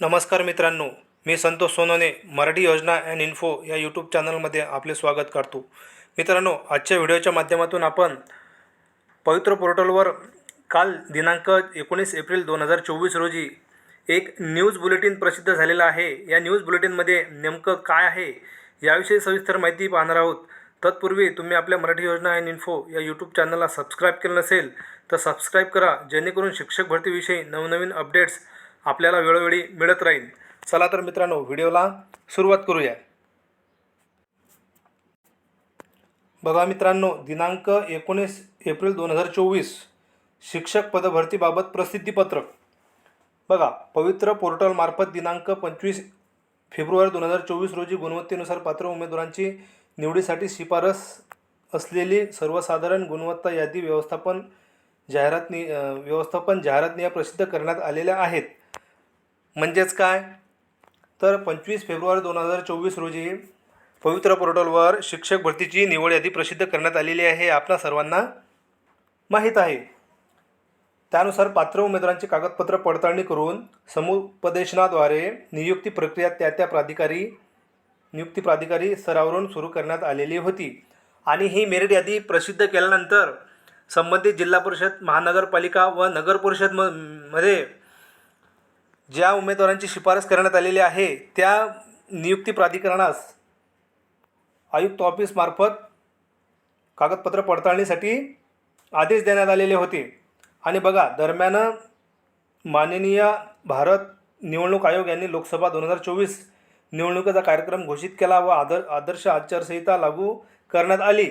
नमस्कार मित्रांनो मी Santosh Sonone Marathi Yojana and info या यूट्यूब चॅनलमध्ये आपले स्वागत करतो. मित्रांनो आजच्या व्हिडिओच्या माध्यमातून आपण पवित्र पोर्टलवर काल दिनांक एकोणीस एप्रिल दोन हजार चोवीस रोजी एक न्यूज बुलेटिन प्रसिद्ध झालेला आहे. या न्यूज बुलेटिनमध्ये नेमकं काय आहे याविषयी सविस्तर माहिती पाहणार आहोत. तत्पूर्वी तुम्ही आपल्या मराठी योजना अँड इन्फो या यूट्यूब चॅनलला सबस्क्राईब केलं नसेल तर सबस्क्राईब करा जेणेकरून शिक्षक भरतीविषयी नवनवीन अपडेट्स आपल्याला वेळोवेळी मिळत राहील. चला तर मित्रांनो व्हिडिओला सुरुवात करूया. बघा मित्रांनो दिनांक एकोणीस एप्रिल दोन हजार चोवीस शिक्षक पदभरतीबाबत प्रसिद्धीपत्रक बघा पवित्र पोर्टलमार्फत दिनांक पंचवीस फेब्रुवारी दोन हजार चोवीस रोजी गुणवत्तेनुसार पात्र उमेदवारांची निवडीसाठी शिफारस असलेली सर्वसाधारण गुणवत्ता यादी व्यवस्थापन जाहिरात नि व्यवस्थापन जाहिरात निया प्रसिद्ध करण्यात आलेल्या आहेत. म्हणजेच काय? तर पंचवीस फेब्रुवारी दोन हजार चोवीस रोजी पवित्र पोर्टलवर शिक्षक भरतीची निवड यादी प्रसिद्ध करण्यात आलेली आहे आपणा सर्वांना माहीत आहे. त्यानुसार पात्र उमेदवारांची कागदपत्र पडताळणी करून समुपदेशनाद्वारे नियुक्ती प्रक्रिया त्या त्या प्राधिकारी नियुक्ती प्राधिकारी स्तरावरून सुरू करण्यात आलेली होती. आणि ही मेरिट यादी प्रसिद्ध केल्यानंतर संबंधित जिल्हा परिषद महानगरपालिका व नगर परिषद म मध्ये ज्या उमेदवारांची शिफारस करण्यात आलेली आहे त्या नियुक्ती प्राधिकरणास आयुक्त ऑफिसमार्फत कागदपत्र पडताळणीसाठी आदेश देण्यात आलेले होते. आणि बघा दरम्यान माननीय भारत निवडणूक आयोग यांनी लोकसभा दोन हजार चोवीस निवडणुकीचा कार्यक्रम घोषित केला व आदर आदर्श आचारसंहिता लागू करण्यात आली.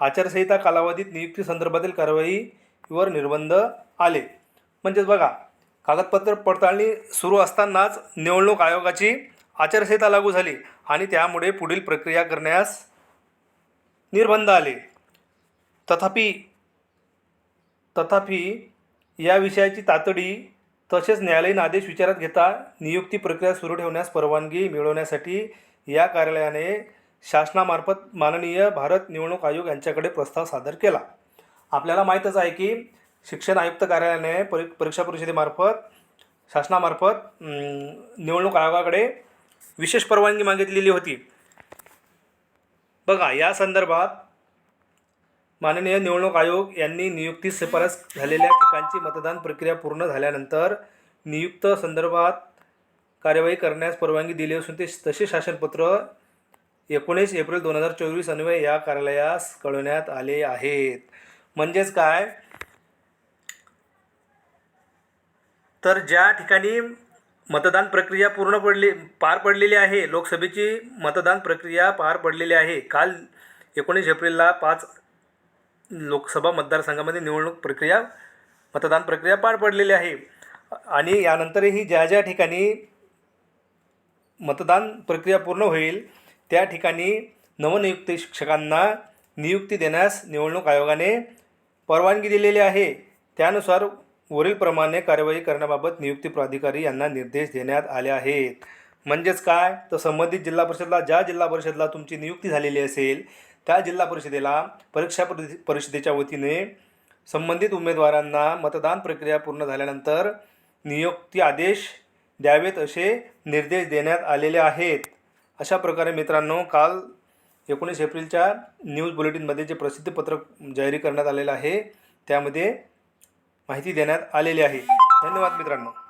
आचारसंहिता कालावधीत नियुक्ती संदर्भातील कारवाईवर निर्बंध आले. म्हणजेच बघा कागदपत्र पडताळणी सुरू असतानाच निवडणूक आयोगाची आचारसंहिता लागू झाली आणि त्यामुळे पुढील प्रक्रिया करण्यास निर्बंध आले. तथापि तथापि या विषयाची तातडी तसेच न्यायालयीन आदेश विचारात घेता नियुक्ती प्रक्रिया सुरू ठेवण्यास परवानगी मिळवण्यासाठी या कार्यालयाने शासनामार्फत माननीय भारत निवडणूक आयोग यांच्याकडे प्रस्ताव सादर केला. आपल्याला माहीतच आहे की शिक्षण आयुक्त कार्यालयाने परी परीक्षा परिषदेमार्फत शासनामार्फत निवडणूक आयोगाकडे विशेष परवानगी मागितलेली होती. बघा या संदर्भात माननीय निवडणूक आयोग यांनी नियुक्ती शिफारस झालेल्या ठिकाणची मतदान प्रक्रिया पूर्ण झाल्यानंतर नियुक्त संदर्भात कार्यवाही करण्यास परवानगी दिली असून ते तसे शासनपत्र एकोणीस एप्रिल दोन हजार चोवीस अन्वये या कार्यालयास कळवण्यात आले आहेत. म्हणजेच काय? तर ज्या ठिकाणी मतदान प्रक्रिया पूर्ण पडली पार पडलेली आहे लोकसभेची मतदान प्रक्रिया पार पडलेली आहे काल एकोणीस एप्रिलला पाच लोकसभा मतदारसंघामध्ये निवडणूक प्रक्रिया मतदान प्रक्रिया पार पडलेली आहे. आणि यानंतरही ज्या ज्या ठिकाणी मतदान प्रक्रिया पूर्ण होईल त्या ठिकाणी नवनियुक्त शिक्षकांना नियुक्ती देण्यास निवडणूक आयोगाने परवानगी दिलेली आहे. त्यानुसार वरीलप्रमाणे कार्यवाही करण्याबाबत नियुक्ती प्राधिकारी यांना निर्देश देण्यात आले आहेत. म्हणजेच काय? तर संबंधित जिल्हा परिषदला ज्या जिल्हा परिषदला तुमची नियुक्ती झालेली असेल त्या जिल्हा परिषदेला परीक्षा परि परिषदेच्या वतीने संबंधित उमेदवारांना मतदान प्रक्रिया पूर्ण झाल्यानंतर नियुक्ती आदेश द्यावेत असे निर्देश देण्यात आलेले आहेत. अशा प्रकारे मित्रांनो काल एकोणीस एप्रिलच्या न्यूज बुलेटिनमध्ये जे प्रसिद्धीपत्रक जाहीर करण्यात आलेलं आहे त्यामध्ये माहिती देण्यात आलेली आहे. धन्यवाद मित्रांनो.